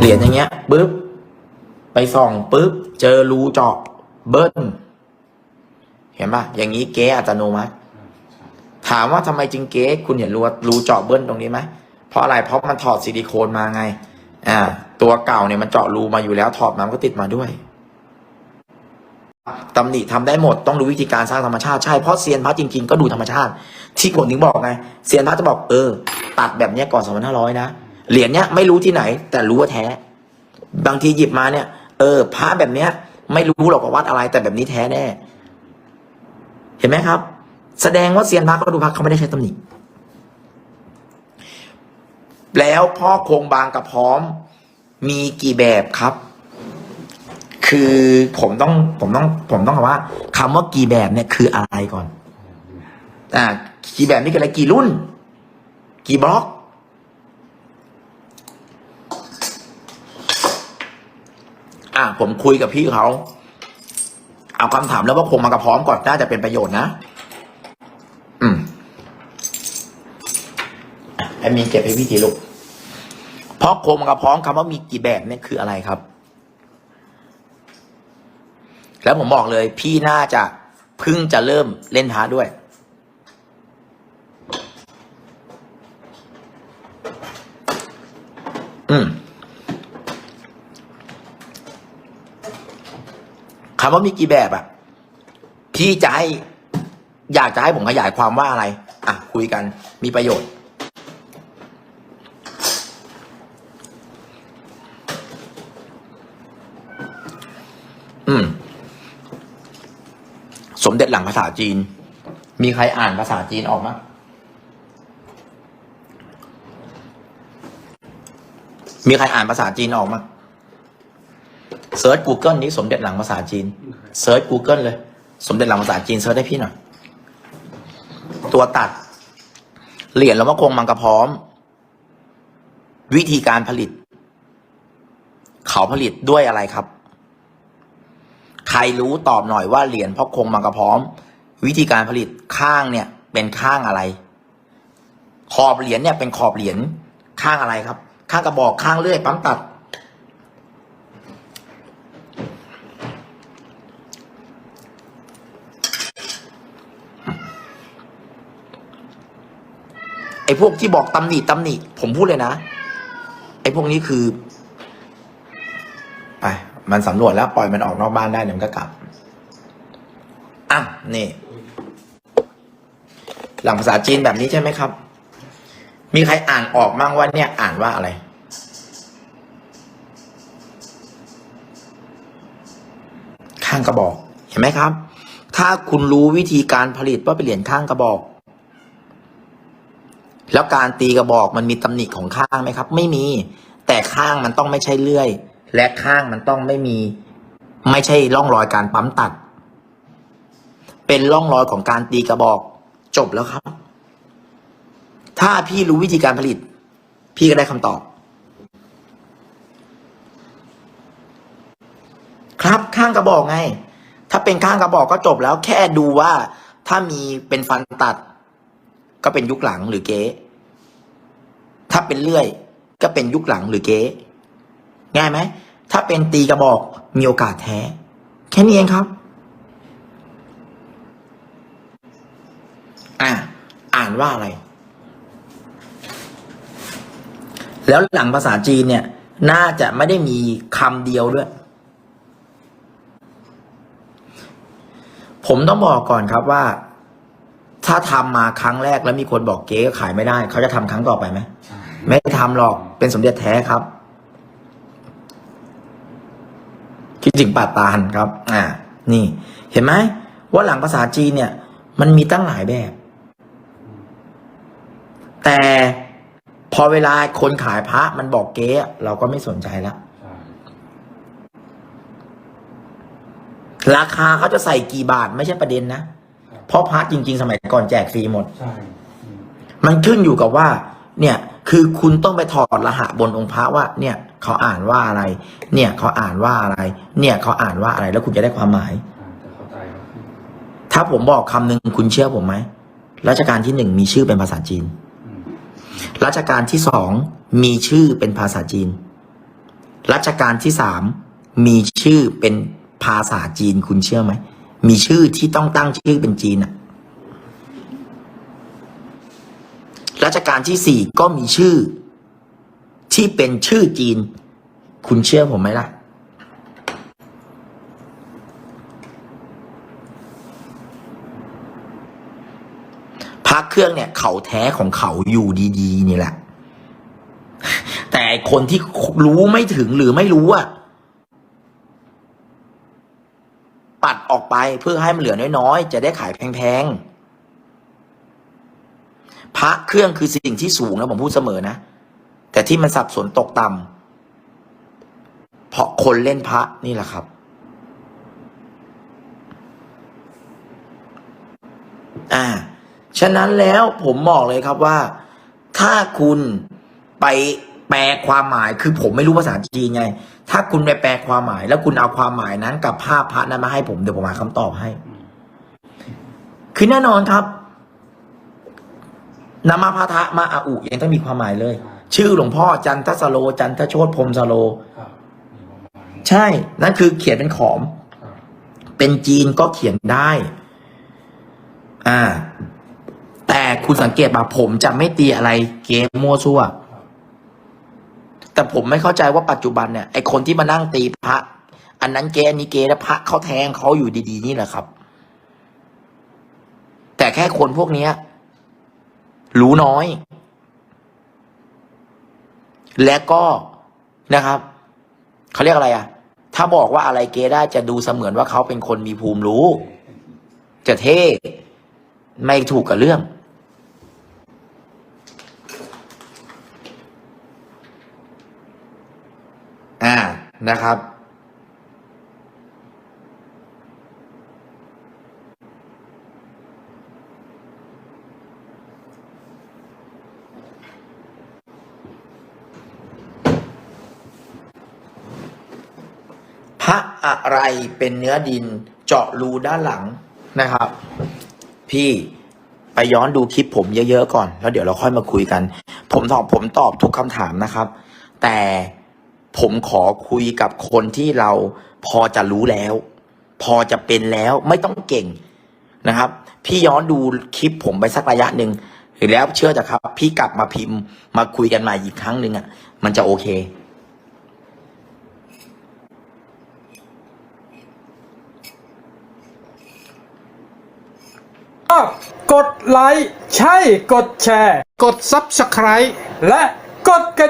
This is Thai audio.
เหรียญอย่างเงี้ยปึ๊บไปส่องปึ๊บเจอรูเจาะเบิ้ลเห็นปะอย่างนี้เก๊อัตโนมัติ ถามว่าทำไมจึงเก๊คุณเห็นรูรูเจาะเบิ้ลตรงนี้ไหมเพราะอะไรเพราะมันถอดซิลิโคนมาไง อ่า ตัวเก่าเนี่ยมันเจาะรูมาอยู่แล้วถอดมามันก็ติดมาด้วยตำหนิทำได้หมดต้องดูวิธีการสร้างธรรมชาติใช่เพราะเซียนพระจริง ๆ ก็ดูธรรมชาติ ที่ผมถึงบอกไงเซียนพระจะบอกเออ ตัดแบบเนี้ยก่อน2500นะ เหรียญเนี้ยไม่รู้ที่ไหน แต่รู้ว่าแท้ บางทีหยิบมาเนี่ย เออพระแบบเนี้ย ไม่รู้หรอกว่าวัดอะไร แต่แบบนี้แท้แน่ เห็นไหมครับ แสดงว่าเซียนพระก็ดูพระเขาไม่ได้ใช้ตำหนิแล้วพ่อโคงบางกระพร้อม มีกี่แบบครับ คือผมต้องผมต้อง ผมต้องบอกว่าคำว่ากี่แบบเนี่ยคืออะไรก่อน อ่ากี่แบบนี่คืออะไรกี่รุ่น กี่บล็อก อะผมคุยกับพี่เขาเอาคำถามแล้วว่าคงมากระพร้อมก่อนน่าจะเป็นประโยชน์นะ อืมอะไอ้มีเก็บให้พี่ทีลูกเพราะโคมกระพร้อมคำว่ามีกี่แบบเนี่ยคืออะไรครับ แล้วผมบอกเลย พี่น่าจะเพิ่งจะเริ่มเล่นท้าด้วย อืม คำว่ามีกี่แบบอะพี่จะให้อยากจะให้ผมขยายความว่าอะไร อะ คุยกันมีประโยชน์ อืม สมเด็จหลังภาษาจีน มีใครอ่านภาษาจีนออกมั้ยมีใครอ่านภาษาจีนออกมั้ย เซิร์ช Google นี้สมเด็จหลังภาษาจีนเซิร์ช Google เลย สมเด็จหลังภาษาจีนเซิร์ชให้พี่หน่อย ตัวตัด เหรียญแล้วว่าคงมังกรพร้อม วิธีการผลิต เขาผลิตด้วยอะไรครับ ใครรู้ตอบหน่อยว่าเหรียญพ่อคงมังกรพร้อม วิธีการผลิตข้างเนี่ย เป็นข้างอะไร ขอบเหรียญเนี่ยเป็นขอบเหรียญข้างอะไรครับ ข้างกระบอกข้างเลื่อยปั๊มตัด พวกที่บอกตำหนิตำหนิผมพูดเลยนะ ไอ้พวกนี้คือไปมันสำรวจแล้วปล่อยมันออกนอกบ้านได้เดี๋ยวมันก็กลับ อะ นี่ หลังภาษาจีนแบบนี้ใช่ไหมครับ มีใครอ่านออกมั่งว่าเนี่ย อ่านว่าอะไร ข้างกระบอก เห็นไหมครับ ถ้าคุณรู้วิธีการผลิตว่าเป็นเหรียญข้างกระบอก แล้วการตีกระบอกมันมีตำหนิของข้างไหมครับ ไม่มี แต่ข้างมันต้องไม่ใช่เลื่อย และข้างมันต้องไม่มี ไม่ใช่ร่องรอยการปั๊มตัด เป็นร่องรอยของการตีกระบอก จบแล้วครับ ถ้าพี่รู้วิธีการผลิต พี่ก็ได้คำตอบ ครับข้างกระบอกไง ถ้าเป็นข้างกระบอกก็จบแล้ว แค่ดูว่า ถ้ามีเป็นฟันตัด ก็เป็นยุคหลังหรือเก๊ถ้าเป็นเลื่อย ก็เป็นยุคหลังหรือเก๊ง่ายไหมถ้าเป็นตีกระบอกมีโอกาสแท้ แค่นี้เองครับ อะอ่านว่าอะไร แล้วหลังภาษาจีนเนี่ย น่าจะไม่ได้มีคำเดียวด้วย ผมต้องบอกก่อนครับว่า ถ้าทำมาครั้งแรกแล้วมีคนบอกเก๊ก็ขายไม่ได้ เขาจะทำครั้งต่อไปไหมไม่ทำหรอกเป็นสมเด็จแท้ครับ คิดถึงป่าตาลครับ อ่า นี่ เห็นไหมว่าหลังภาษาจีนเนี่ย มันมีตั้งหลายแบบ แต่พอเวลาคนขายพระมันบอกเก๊อะเราก็ไม่สนใจแล้วราคาเขาจะใส่กี่บาทไม่ใช่ประเด็นนะ เพราะพระจริง ๆ สมัยก่อนแจกฟรีหมด ใช่อืมมันขึ้นอยู่กับว่า เนี่ย คือคุณต้องไปถอดรหัสบนองค์พระว่า เนี่ย เขาอ่านว่าอะไร เนี่ย เขาอ่านว่าอะไร เนี่ย เขาอ่านว่าอะไร แล้วคุณจะได้ความหมาย อ่าจะเข้าใจครับถ้าผมบอกคำหนึ่งคุณเชื่อผมไหม รัชกาลที่หนึ่งมีชื่อเป็นภาษาจีน อืมรัชกาลที่สองมีชื่อเป็นภาษาจีน รัชกาลที่สามมีชื่อเป็นภาษาจีนคุณเชื่อไหม มีชื่อที่ต้องตั้งชื่อเป็นจีนอะรัชกาลที่สี่ก็มีชื่อ ที่เป็นชื่อจีน คุณเชื่อผมไหมล่ะ พระเครื่องเนี่ย เขาแท้ของเขาอยู่ดี ๆ นี่แหละ แต่คนที่รู้ไม่ถึงหรือไม่รู้อะปัด ออกไปเพื่อให้มันเหลือน้อยๆ จะได้ขายแพงๆ พระเครื่องคือสิ่งที่สูงนะผมพูดเสมอนะ แต่ที่มันสับสนตกต่ำเพราะคนเล่นพระนี่แหละครับ อ่า ฉะนั้นแล้วผมบอกเลยครับว่า ถ้าคุณไป แปลความหมายคือผมไม่รู้ภาษาจีนไง ถ้าคุณไปแปลความหมาย แล้วคุณเอาความหมายนั้นกับภาพพระนั้นมาให้ผมเดี๋ยวผมหาคำตอบให้ คือแน่นอนครับนามาพาทะมาอาอุยังต้องมีความหมายเลย ชื่อหลวงพ่อจันทสโล จันทโชตพรมสโล ใช่ นั่นคือเขียนเป็นขอม เป็นจีนก็เขียนได้ อ่า แต่คุณสังเกตป่ะผมจะไม่ตีอะไรเกมมั่วซั่ว แต่ผมไม่เข้าใจว่าปัจจุบันเนี่ยไอคนที่มานั่งตีพระ อันนั้นเกอันนี้เกแล้วพระเขาแทงเขาอยู่ดี ๆ นี่แหละครับ แต่แค่คนพวกเนี้ย รู้น้อย และก็นะครับเขาเรียกอะไรอะถ้าบอกว่าอะไรเกได้จะดูเสมือนว่าเขาเป็นคนมีภูมิรู้ จะเท่ไม่ถูกกับเรื่อง อ่า นะครับ พระอะไรเป็นเนื้อดินเจาะรูด้านหลังนะครับ พี่ไปย้อนดูคลิปผมเยอะๆก่อน แล้วเดี๋ยวเราค่อยมาคุยกัน ผมตอบผมตอบทุกคำถามนะครับ แต่ ผมขอคุยกับคนที่เราพอจะรู้แล้ว พอจะเป็นแล้วไม่ต้องเก่งนะครับ พี่ย้อนดูคลิปผมไปสักระยะหนึ่งแล้วเชื่อเถอะครับ พี่กลับมาพิมพ์ มาคุยกันใหม่อีกครั้งหนึ่งอะ มันจะโอเค กดไลค์ใช่กดแชร์ กด Subscribe และกดกระ